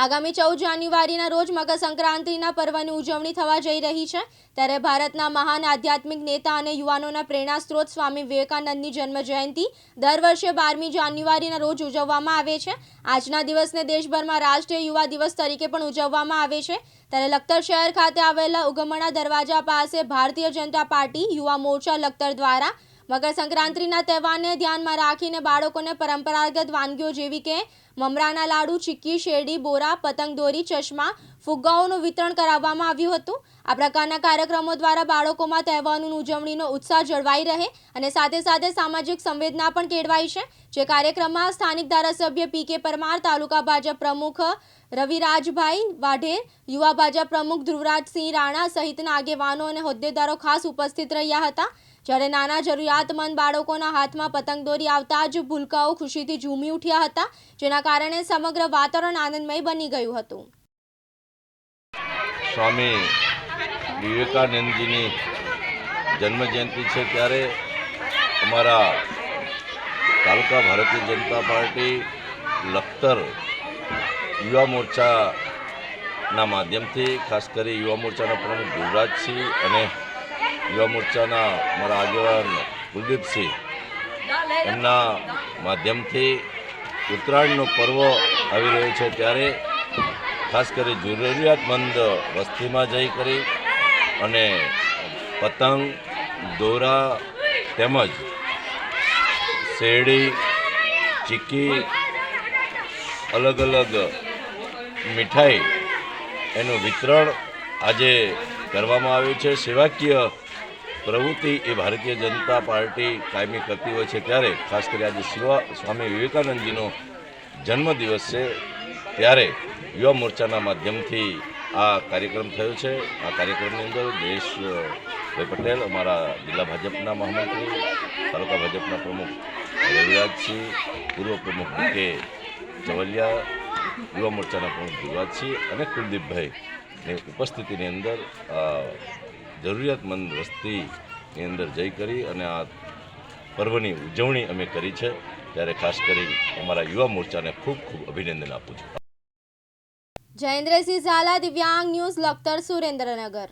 આગામી ચૌદ જાન્યુઆરીના રોજ મકર સંક્રાંતિના પર્વની ઉજવણી થવા જઈ રહી છે. ત્યારે ભારતના મહાન આધ્યાત્મિક નેતા અને યુવાનોના પ્રેરણા સ્ત્રોત સ્વામી વિવેકાનંદની જન્મ જયંતિ દર વર્ષે બારમી જાન્યુઆરીના રોજ ઉજવવામાં આવે છે. આજના દિવસને દેશભરમાં રાષ્ટ્રીય યુવા દિવસ તરીકે પણ ઉજવવામાં આવે છે. ત્યારે લખતર શહેર ખાતે આવેલા ઉગમણા દરવાજા પાસે ભારતીય જનતા પાર્ટી, યુવા મોરચા, લખતર દ્વારા મકર સંક્રાંતિના તહેવારને ધ્યાનમાં રાખીને બાળકોને પરંપરાગત વાનગીઓ જેવી કે મમરાના લાડુ, ચીક્કી, શેરડી, બોરા, પતંગ દોરી, ચશ્મા, ફુગ્ગાઓનું વિતરણ કરાવવામાં આવ્યું હતું. આ પ્રકારના કાર્યક્રમો દ્વારા બાળકોમાં તહેવારોની ઉજવણીનો ઉત્સાહ જળવાઈ રહે અને સાથે સાથે સામાજિક સંવેદના પણ કેળવાઈ છે. જે કાર્યક્રમમાં સ્થાનિક ધારાસભ્ય પી કે પરમાર, તાલુકા ભાજપ પ્રમુખ રવિરાજભાઈ વાઢેર, યુવા ભાજપ પ્રમુખ ધ્રુવરાજસિંહ રાણા સહિતના આગેવાનો અને હોદ્દેદારો ખાસ ઉપસ્થિત રહ્યા હતા. જ્યારે નાના જરૂરિયાતમંદ બાળકોના હાથમાં પતંગ દોરી આવતા જ ભૂલકાઓ ખુશીથી ઝૂમી ઉઠ્યા હતા. જેના કારણે સમગ્ર વાતાવરણ આનંદમય બની ગયું હતું. સ્વામી વિવેકાનંદજીની જન્મજયંતિ છે ત્યારે અમારા તાલુકા ભારતીય જનતા પાર્ટી લખતર યુવા મોરચાના માધ્યમથી, ખાસ કરી યુવા મોરચાના પ્રમુખ ધ્રુવરાજસિંહ અને યુવા મોરચાના મારા આગેવાન કુલદીપસિંહ એમના માધ્યમથી ઉત્તરાયણનો પર્વ આવી રહ્યો છે ત્યારે ખાસ કરી જરૂરિયાતમંદ વસ્તીમાં જઈ કરી અને પતંગ, દોરા તેમજ શેરડી ચીક્કી અલગ અલગ મીઠાઈ એનું વિતરણ આજે કરવામાં આવ્યું છે. સેવાકીય પ્રવૃત્તિ એ ભારતીય જનતા પાર્ટી કાયમી કરતી હોય છે ત્યારે, ખાસ કરી આજે શિવા, સ્વામી વિવેકાનંદજીનો જન્મદિવસ છે, ત્યારે યુવા મોરચાના માધ્યમથી આ કાર્યક્રમ થયો છે. આ કાર્યક્રમની અંદર દેશ ભાઈ પટેલ, અમારા જિલ્લા ભાજપના મહામંત્રી, તાલુકા ભાજપના પ્રમુખ રવિરાજસિંહ, પૂર્વ પ્રમુખ કે ચવલિયા યુવા મોરચાના પ્રમુખ ધ્રુવરાજસિંહ અને કુલદીપભાઈની ઉપસ્થિતિની અંદર જરૂરિયાતમંદ વસ્તીની અંદર જઈ કરી અને આ પર્વની ઉજવણી અમે કરી છે. ત્યારે ખાસ કરી અમારા યુવા મોરચાને ખૂબ ખૂબ અભિનંદન આપું છું. જયેન્દ્રસિંહ ઝાલા, દિવ્યાંગ ન્યૂઝ, લખતર સુરેન્દ્રનગર.